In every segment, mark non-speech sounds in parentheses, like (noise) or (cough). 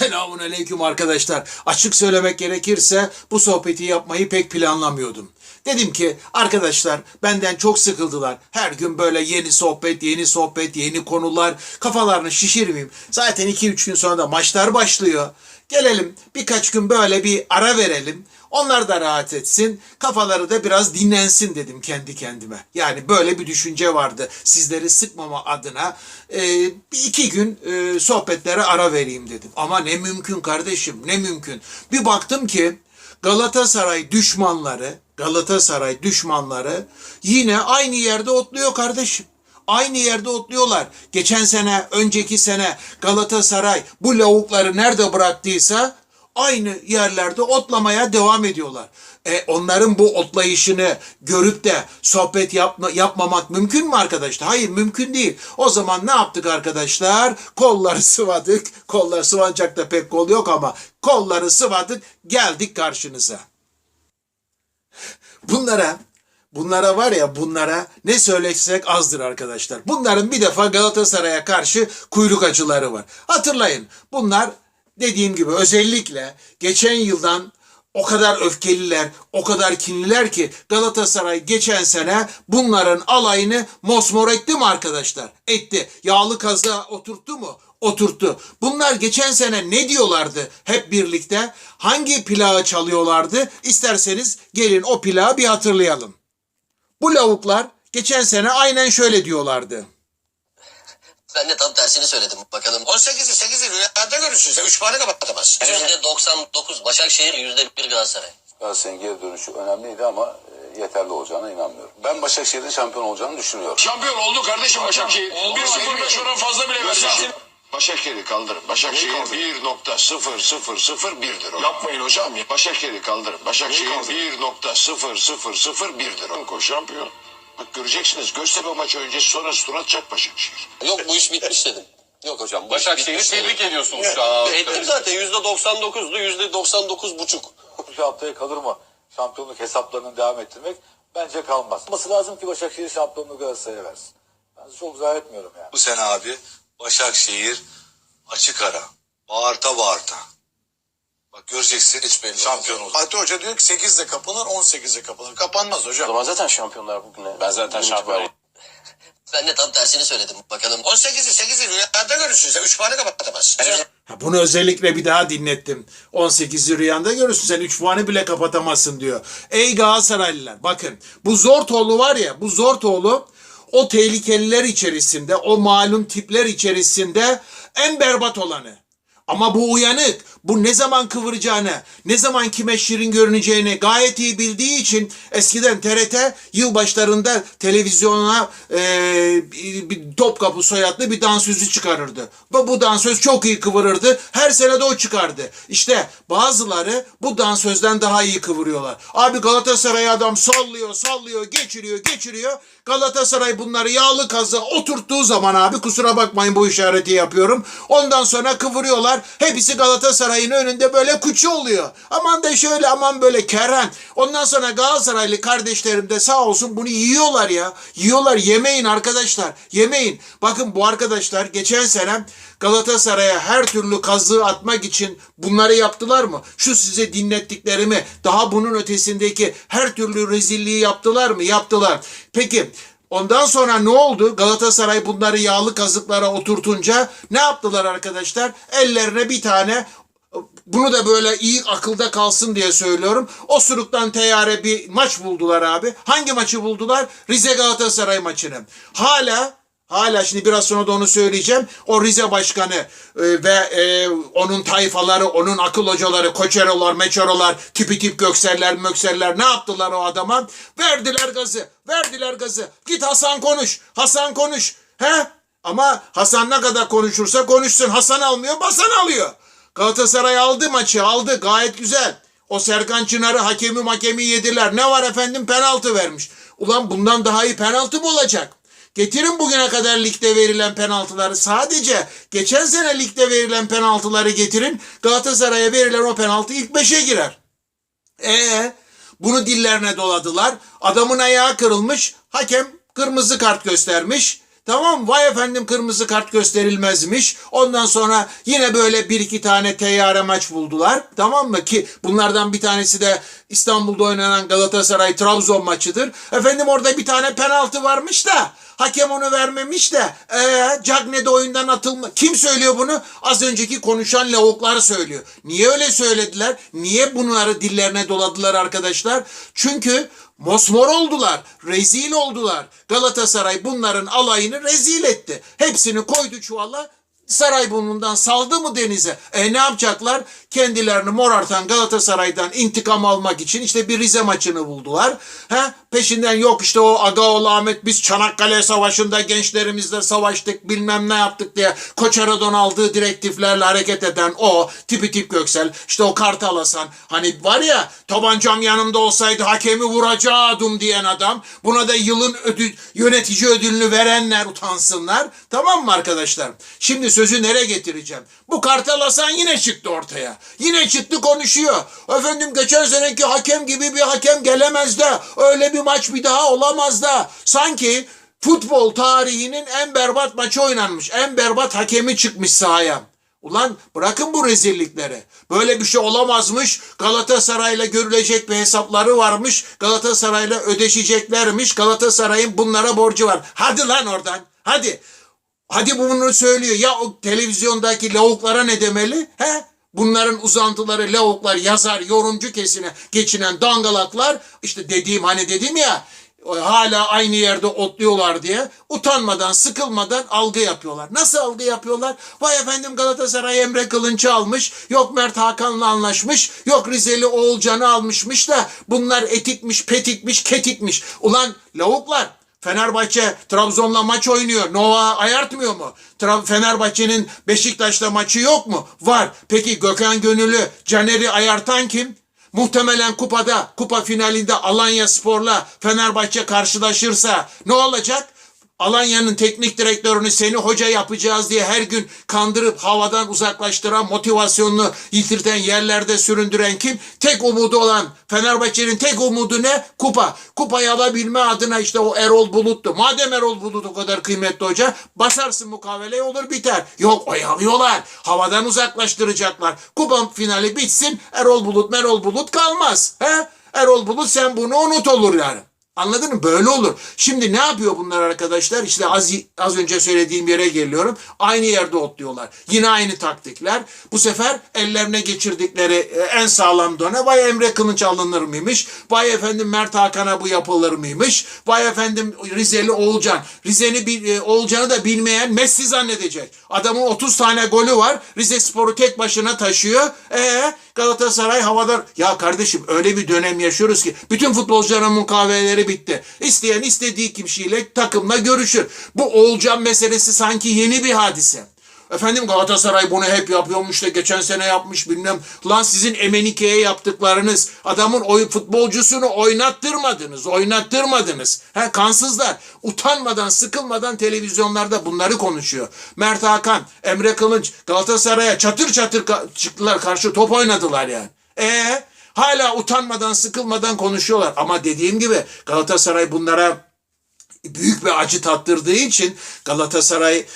Selamun aleyküm arkadaşlar. Açık söylemek gerekirse bu sohbeti yapmayı pek planlamıyordum. Dedim ki arkadaşlar benden çok sıkıldılar. Her gün böyle yeni sohbet, yeni sohbet, yeni konular. Kafalarını şişirmeyeyim. Zaten 2-3 gün sonra da maçlar başlıyor. Gelelim birkaç gün böyle bir ara verelim. Onlar da rahat etsin. Kafaları da biraz dinlensin dedim kendi kendime. Yani böyle bir düşünce vardı. Sizleri sıkmama adına e, iki gün e, sohbetlere ara vereyim dedim. Ama ne mümkün kardeşim ne mümkün. Bir baktım ki Galatasaray düşmanları, Galatasaray düşmanları yine aynı yerde otluyor kardeşim. Aynı yerde otluyorlar. Geçen sene, önceki sene Galatasaray bu lavukları nerede bıraktıysa aynı yerlerde otlamaya devam ediyorlar. E, onların bu otlayışını görüp de sohbet yapma, yapmamak mümkün mü arkadaşlar? Hayır mümkün değil. O zaman ne yaptık arkadaşlar? Kolları sıvadık. Kollar sıvanacak da pek kol yok ama kolları sıvadık geldik karşınıza. Bunlara Bunlara var ya bunlara ne söylesek azdır arkadaşlar. Bunların bir defa Galatasaray'a karşı kuyruk acıları var. Hatırlayın bunlar dediğim gibi özellikle geçen yıldan o kadar öfkeliler, o kadar kinliler ki Galatasaray geçen sene bunların alayını mosmor etti mi arkadaşlar? Etti. Yağlı kazığa oturttu mu? Oturttu. Bunlar geçen sene ne diyorlardı hep birlikte? Hangi plağı çalıyorlardı? İsterseniz gelin o plağı bir hatırlayalım. Bu lavuklar geçen sene aynen şöyle diyorlardı. Ben de tam tersini söyledim bakalım. 18'i 8'i rüyada görürsün sen. 3 puanı kapatamaz. %99 Başakşehir %1 Galatasaray. Galatasaray'ın geri dönüşü önemliydi ama e, yeterli olacağına inanmıyorum. Ben Başakşehir'in şampiyon olacağını düşünüyorum. Şampiyon oldu kardeşim Başakşehir. oldu. 1-0 oran fazla bile versin. Başakşehir'i kaldırın. Başakşehir Neyi kaldırın? 1.0001'dir o. Yapmayın hocam ya. Başakşehir'i kaldırın. Başakşehir Neyi 1.0001'dir o. O şampiyon. Bak göreceksiniz Göztepe maçı öncesi sonra tur atacak Başakşehir. Yok bu iş bitmiş dedim. Yok hocam. bu Başakşehir'i tebrik ediyorsunuz şu an. Ettim zaten %99'du %99 buçuk. İki haftaya kalır mı şampiyonluk hesaplarını devam ettirmek? Bence kalmaz. Olması lazım ki Başakşehir şampiyonluğu Galatasaray'a versin. Ben çok zannetmiyorum yani. Bu sene abi Başakşehir açık ara. Bağırta bağırta. Bak göreceksin hiç belli şampiyon olur. Fatih Hoca diyor ki 8'de kapanır 18'de kapanır. Kapanmaz hocam. zaman zaten şampiyonlar bugüne. Ben zaten şampiyon. (laughs) Ben de tam tersini söyledim bakalım. 18'i 8'i rüyada görürsün sen. 3 puanı kapatamaz. Ha, Bunu özellikle bir daha dinlettim. 18'li rüyanda görürsün sen 3 puanı bile kapatamazsın diyor. Ey Galatasaraylılar bakın bu Zortoğlu var ya bu Zortoğlu o tehlikeliler içerisinde o malum tipler içerisinde en berbat olanı. Ama bu uyanık, bu ne zaman kıvıracağını, ne zaman kime şirin görüneceğini gayet iyi bildiği için eskiden TRT yılbaşlarında televizyona e, bir, Topkapı soyadlı bir dansözü çıkarırdı. Ve bu dansöz çok iyi kıvırırdı. Her sene de o çıkardı. İşte bazıları bu dansözden daha iyi kıvırıyorlar. Abi Galatasaray adam sallıyor, sallıyor, geçiriyor, geçiriyor. Galatasaray bunları yağlı kazı oturttuğu zaman abi kusura bakmayın bu işareti yapıyorum. Ondan sonra kıvırıyorlar. Hepsi Galatasaray'ın önünde böyle kuçu oluyor. Aman da şöyle aman böyle Kerem. Ondan sonra Galatasaraylı kardeşlerim de sağ olsun bunu yiyorlar ya. Yiyorlar yemeyin arkadaşlar. Yemeyin. Bakın bu arkadaşlar geçen sene Galatasaray'a her türlü kazığı atmak için bunları yaptılar mı? Şu size dinlettiklerimi daha bunun ötesindeki her türlü rezilliği yaptılar mı? Yaptılar. Peki Ondan sonra ne oldu? Galatasaray bunları yağlı kazıklara oturtunca ne yaptılar arkadaşlar? Ellerine bir tane bunu da böyle iyi akılda kalsın diye söylüyorum. Osuruktan teyare bir maç buldular abi. Hangi maçı buldular? Rize Galatasaray maçını. Hala Hala şimdi biraz sonra da onu söyleyeceğim. O Rize Başkanı e, ve e, onun tayfaları, onun akıl hocaları, koçerolar, meçerolar, tipi tip gökseller, mökseller ne yaptılar o adama? Verdiler gazı, verdiler gazı. Git Hasan konuş, Hasan konuş. He? Ama Hasan ne kadar konuşursa konuşsun. Hasan almıyor, Hasan alıyor. Galatasaray aldı maçı, aldı gayet güzel. O Serkan Çınar'ı hakemi makemi yediler. Ne var efendim penaltı vermiş. Ulan bundan daha iyi penaltı mı olacak? Getirin bugüne kadar ligde verilen penaltıları sadece geçen sene ligde verilen penaltıları getirin. Galatasaray'a verilen o penaltı ilk beşe girer. Ee, bunu dillerine doladılar. Adamın ayağı kırılmış. Hakem kırmızı kart göstermiş. Tamam? Vay efendim kırmızı kart gösterilmezmiş. Ondan sonra yine böyle bir iki tane teyyare maç buldular. Tamam mı? Ki bunlardan bir tanesi de İstanbul'da oynanan Galatasaray Trabzon maçıdır. Efendim orada bir tane penaltı varmış da hakem onu vermemiş de ee, Cagne de oyundan atılma. Kim söylüyor bunu? Az önceki konuşan lavuklar söylüyor. Niye öyle söylediler? Niye bunları dillerine doladılar arkadaşlar? Çünkü Mosmor oldular, rezil oldular. Galatasaray bunların alayını rezil etti. Hepsini koydu çuvala, Sarayburnu'ndan saldı mı denize? E ne yapacaklar? Kendilerini morartan Galatasaray'dan intikam almak için işte bir Rize maçını buldular. He? Peşinden yok işte o Agaoğlu Ahmet biz Çanakkale Savaşı'nda gençlerimizle savaştık bilmem ne yaptık diye Koçeradon aldığı direktiflerle hareket eden o tipi tip Göksel işte o Kartal Hasan hani var ya tabancam yanımda olsaydı hakemi vuracaktım diyen adam buna da yılın ödül, yönetici ödülünü verenler utansınlar tamam mı arkadaşlar? Şimdi sözü nereye getireceğim? Bu Kartal Hasan yine çıktı ortaya. Yine çıktı konuşuyor. Efendim geçen seneki hakem gibi bir hakem gelemez de öyle bir maç bir daha olamaz da. Sanki futbol tarihinin en berbat maçı oynanmış. En berbat hakemi çıkmış sahaya. Ulan bırakın bu rezillikleri. Böyle bir şey olamazmış. Galatasaray'la görülecek bir hesapları varmış. Galatasaray'la ödeşeceklermiş. Galatasaray'ın bunlara borcu var. Hadi lan oradan. Hadi. Hadi bu bunu söylüyor. Ya o televizyondaki lavuklara ne demeli? He? Bunların uzantıları, lavuklar, yazar, yorumcu kesine geçinen dangalaklar işte dediğim hani dedim ya hala aynı yerde otluyorlar diye utanmadan, sıkılmadan algı yapıyorlar. Nasıl algı yapıyorlar? Vay efendim Galatasaray Emre Kılınç'ı almış, yok Mert Hakan'la anlaşmış, yok Rizeli Oğulcan'ı almışmış da bunlar etikmiş, petikmiş, ketikmiş. Ulan lavuklar Fenerbahçe Trabzon'la maç oynuyor. Nova ayartmıyor mu? Tra- Fenerbahçe'nin Beşiktaş'la maçı yok mu? Var. Peki Gökhan Gönüllü, Caner'i ayartan kim? Muhtemelen kupada, kupa finalinde Alanya Spor'la Fenerbahçe karşılaşırsa ne olacak? Alanya'nın teknik direktörünü seni hoca yapacağız diye her gün kandırıp havadan uzaklaştıran, motivasyonunu yitirten yerlerde süründüren kim? Tek umudu olan Fenerbahçe'nin tek umudu ne? Kupa. Kupayı alabilme adına işte o Erol Bulut'tu. Madem Erol Bulut o kadar kıymetli hoca basarsın mukaveleye olur biter. Yok oyalıyorlar. Havadan uzaklaştıracaklar. Kupa finali bitsin Erol Bulut Merol Bulut kalmaz. He? Erol Bulut sen bunu unut olur yani. Anladın mı? Böyle olur. Şimdi ne yapıyor bunlar arkadaşlar? İşte az, az önce söylediğim yere geliyorum. Aynı yerde otluyorlar. Yine aynı taktikler. Bu sefer ellerine geçirdikleri e, en sağlam done vay Emre Kılıç alınır mıymış? Vay efendim Mert Hakan'a bu yapılır mıymış? Vay efendim Rizeli Oğulcan. Rize'ni bil- e, Oğulcan'ı da bilmeyen Messi zannedecek. Adamın 30 tane golü var. Rize Spor'u tek başına taşıyor. E Galatasaray havada ya kardeşim öyle bir dönem yaşıyoruz ki bütün futbolcuların mukaveleleri bitti. İsteyen istediği kişiyle takımla görüşür. Bu Oğulcan meselesi sanki yeni bir hadise. Efendim Galatasaray bunu hep yapıyormuş da geçen sene yapmış bilmem. Lan sizin Emenike'ye yaptıklarınız adamın oy futbolcusunu oynattırmadınız. Oynattırmadınız. He, kansızlar. Utanmadan sıkılmadan televizyonlarda bunları konuşuyor. Mert Hakan, Emre Kılınç Galatasaray'a çatır çatır ka- çıktılar karşı top oynadılar yani. E hala utanmadan sıkılmadan konuşuyorlar. Ama dediğim gibi Galatasaray bunlara büyük bir acı tattırdığı için Galatasaray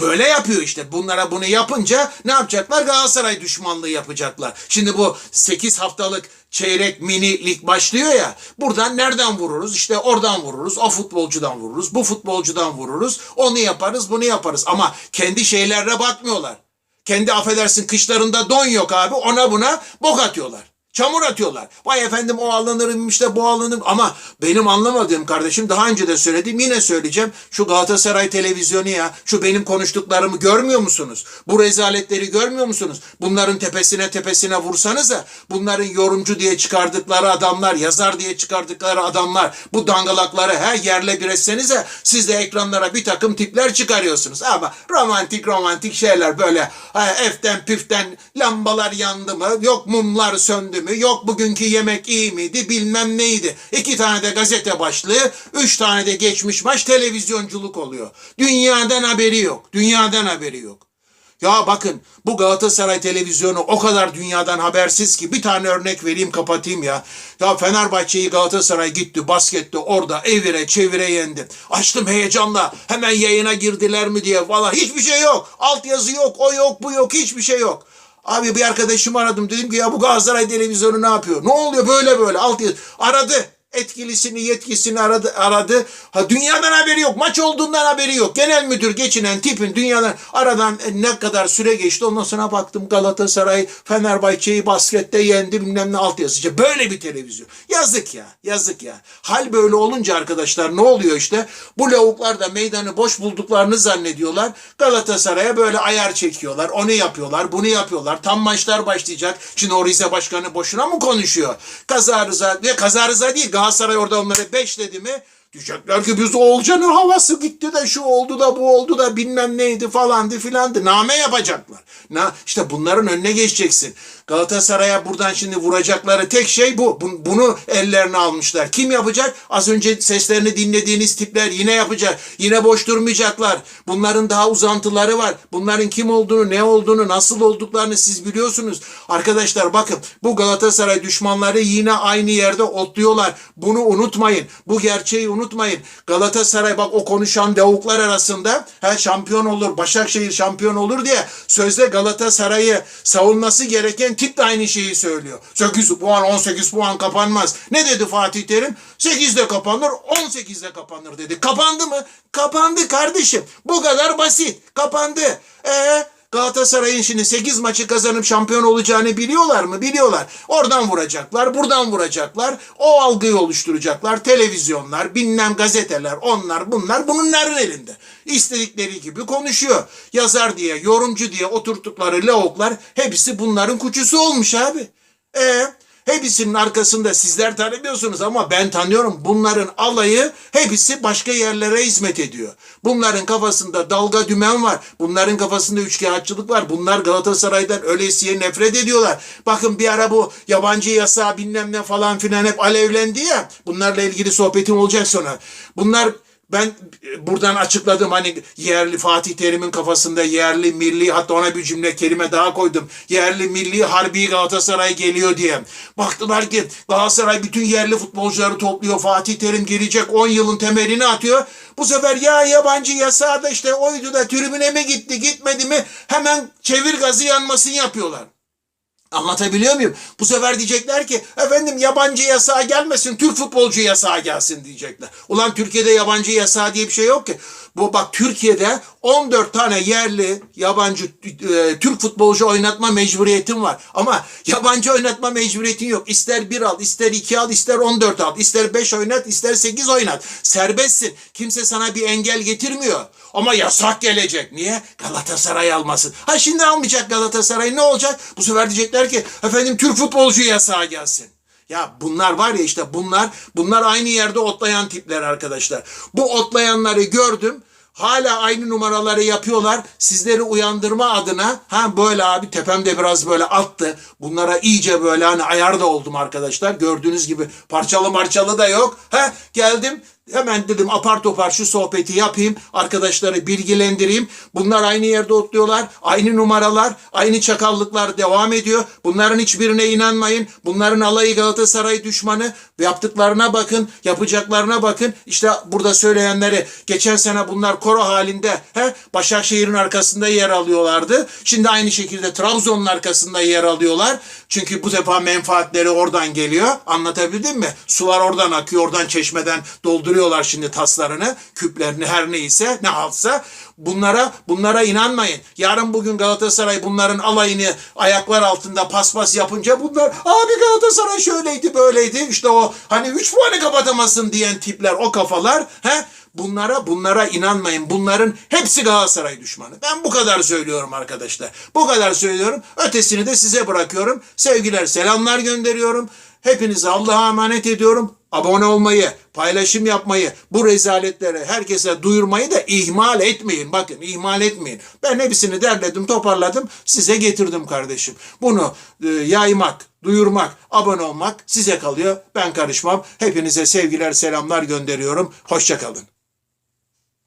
böyle yapıyor işte. Bunlara bunu yapınca ne yapacaklar? Galatasaray düşmanlığı yapacaklar. Şimdi bu 8 haftalık çeyrek mini lig başlıyor ya. Buradan nereden vururuz? İşte oradan vururuz. O futbolcudan vururuz. Bu futbolcudan vururuz. Onu yaparız, bunu yaparız. Ama kendi şeylerine bakmıyorlar. Kendi affedersin kışlarında don yok abi. Ona buna bok atıyorlar. Çamur atıyorlar. Vay efendim o alınırmış da bu alınır. Ama benim anlamadığım kardeşim daha önce de söyledim yine söyleyeceğim. Şu Galatasaray televizyonu ya şu benim konuştuklarımı görmüyor musunuz? Bu rezaletleri görmüyor musunuz? Bunların tepesine tepesine vursanıza bunların yorumcu diye çıkardıkları adamlar yazar diye çıkardıkları adamlar bu dangalakları her yerle bir etsenize siz de ekranlara bir takım tipler çıkarıyorsunuz. Ama romantik romantik şeyler böyle eften püften lambalar yandı mı yok mumlar söndü mü yok bugünkü yemek iyi miydi bilmem neydi. İki tane de gazete başlığı üç tane de geçmiş maç televizyonculuk oluyor. Dünyadan haberi yok. Dünyadan haberi yok. Ya bakın bu Galatasaray televizyonu o kadar dünyadan habersiz ki bir tane örnek vereyim kapatayım ya. Ya Fenerbahçe'yi Galatasaray gitti baskette orada evire çevire yendi. Açtım heyecanla hemen yayına girdiler mi diye. Valla hiçbir şey yok. Altyazı yok o yok bu yok hiçbir şey yok. Abi bir arkadaşımı aradım dedim ki ya bu Galatasaray televizyonu ne yapıyor? Ne oluyor böyle böyle altyazı. Aradı etkilisini yetkisini aradı aradı. Ha dünyadan haberi yok. Maç olduğundan haberi yok. Genel müdür geçinen tipin dünyadan aradan e, ne kadar süre geçti. Ondan sonra baktım Galatasaray Fenerbahçe'yi baskette yendi bilmem ne altyazıcı. Böyle bir televizyon. Yazık ya. Yazık ya. Hal böyle olunca arkadaşlar ne oluyor işte? Bu lavuklar da meydanı boş bulduklarını zannediyorlar. Galatasaray'a böyle ayar çekiyorlar. Onu yapıyorlar. Bunu yapıyorlar. Tam maçlar başlayacak. Şimdi o Rize Başkanı boşuna mı konuşuyor? Kaza rıza ve kaza rıza değil. Galatasaray orada onları beşledi mi? Diyecekler ki biz Oğulcan'ın havası gitti de şu oldu da bu oldu da bilmem neydi falandı filandı. Name yapacaklar. Na, işte bunların önüne geçeceksin. Galatasaray'a buradan şimdi vuracakları tek şey bu. Bun- Bunu ellerine almışlar. Kim yapacak? Az önce seslerini dinlediğiniz tipler yine yapacak. Yine boş durmayacaklar. Bunların daha uzantıları var. Bunların kim olduğunu, ne olduğunu, nasıl olduklarını siz biliyorsunuz. Arkadaşlar bakın bu Galatasaray düşmanları yine aynı yerde otluyorlar. Bunu unutmayın. Bu gerçeği unutmayın. Galatasaray bak o konuşan lavuklar arasında ha, şampiyon olur, Başakşehir şampiyon olur diye sözde Galatasaray'ı savunması gereken tip de aynı şeyi söylüyor. 8 puan 18 puan kapanmaz. Ne dedi Fatih Terim? 8'de kapanır 18'de kapanır dedi. Kapandı mı? Kapandı kardeşim. Bu kadar basit. Kapandı. Eee Galatasaray'ın şimdi 8 maçı kazanıp şampiyon olacağını biliyorlar mı? Biliyorlar. Oradan vuracaklar, buradan vuracaklar. O algıyı oluşturacaklar. Televizyonlar, bilmem gazeteler, onlar bunlar bunların elinde. İstedikleri gibi konuşuyor. Yazar diye, yorumcu diye oturttukları lavuklar hepsi bunların kuçusu olmuş abi. E Hepsinin arkasında sizler tanımıyorsunuz ama ben tanıyorum. Bunların alayı hepsi başka yerlere hizmet ediyor. Bunların kafasında dalga dümen var. Bunların kafasında üçkağıtçılık var. Bunlar Galatasaray'dan öylesiye nefret ediyorlar. Bakın bir ara bu yabancı yasağı bilmem ne falan filan hep alevlendi ya. Bunlarla ilgili sohbetim olacak sonra. Bunlar ben buradan açıkladım hani yerli Fatih Terim'in kafasında yerli milli hatta ona bir cümle kelime daha koydum. Yerli milli harbi Galatasaray geliyor diye. Baktılar ki Galatasaray bütün yerli futbolcuları topluyor. Fatih Terim gelecek 10 yılın temelini atıyor. Bu sefer ya yabancı yasağı da işte oydu da tribüne mi gitti gitmedi mi hemen çevir gazı yanmasını yapıyorlar. Anlatabiliyor muyum? Bu sefer diyecekler ki efendim yabancı yasağı gelmesin, Türk futbolcu yasağı gelsin diyecekler. Ulan Türkiye'de yabancı yasağı diye bir şey yok ki. Bu bak Türkiye'de 14 tane yerli yabancı e, Türk futbolcu oynatma mecburiyetin var. Ama yabancı oynatma mecburiyetin yok. İster bir al, ister iki al, ister 14 al, ister 5 oynat, ister 8 oynat. Serbestsin. Kimse sana bir engel getirmiyor. Ama yasak gelecek. Niye? Galatasaray almasın. Ha şimdi almayacak Galatasaray ne olacak? Bu sefer diyecekler ki efendim Türk futbolcu yasağı gelsin. Ya bunlar var ya işte bunlar bunlar aynı yerde otlayan tipler arkadaşlar. Bu otlayanları gördüm. Hala aynı numaraları yapıyorlar. Sizleri uyandırma adına ha böyle abi tepemde biraz böyle attı. Bunlara iyice böyle hani ayar da oldum arkadaşlar. Gördüğünüz gibi parçalı marçalı da yok. Ha geldim Hemen dedim apar topar şu sohbeti yapayım. Arkadaşları bilgilendireyim. Bunlar aynı yerde otluyorlar. Aynı numaralar, aynı çakallıklar devam ediyor. Bunların hiçbirine inanmayın. Bunların alayı Galatasaray düşmanı. Yaptıklarına bakın, yapacaklarına bakın. İşte burada söyleyenleri geçen sene bunlar koro halinde he, Başakşehir'in arkasında yer alıyorlardı. Şimdi aynı şekilde Trabzon'un arkasında yer alıyorlar. Çünkü bu defa menfaatleri oradan geliyor. Anlatabildim mi? Sular oradan akıyor, oradan çeşmeden dolduruyorlar şimdi taslarını, küplerini her neyse, ne halsa. Bunlara bunlara inanmayın. Yarın bugün Galatasaray bunların alayını ayaklar altında paspas yapınca bunlar abi Galatasaray şöyleydi böyleydi. İşte o hani 3 puanı kapatamazsın diyen tipler o kafalar he Bunlara bunlara inanmayın. Bunların hepsi Galatasaray düşmanı. Ben bu kadar söylüyorum arkadaşlar. Bu kadar söylüyorum. Ötesini de size bırakıyorum. Sevgiler, selamlar gönderiyorum. Hepinizi Allah'a emanet ediyorum. Abone olmayı, paylaşım yapmayı, bu rezaletleri herkese duyurmayı da ihmal etmeyin. Bakın ihmal etmeyin. Ben hepsini derledim, toparladım, size getirdim kardeşim. Bunu e, yaymak, duyurmak, abone olmak size kalıyor. Ben karışmam. Hepinize sevgiler, selamlar gönderiyorum. Hoşçakalın.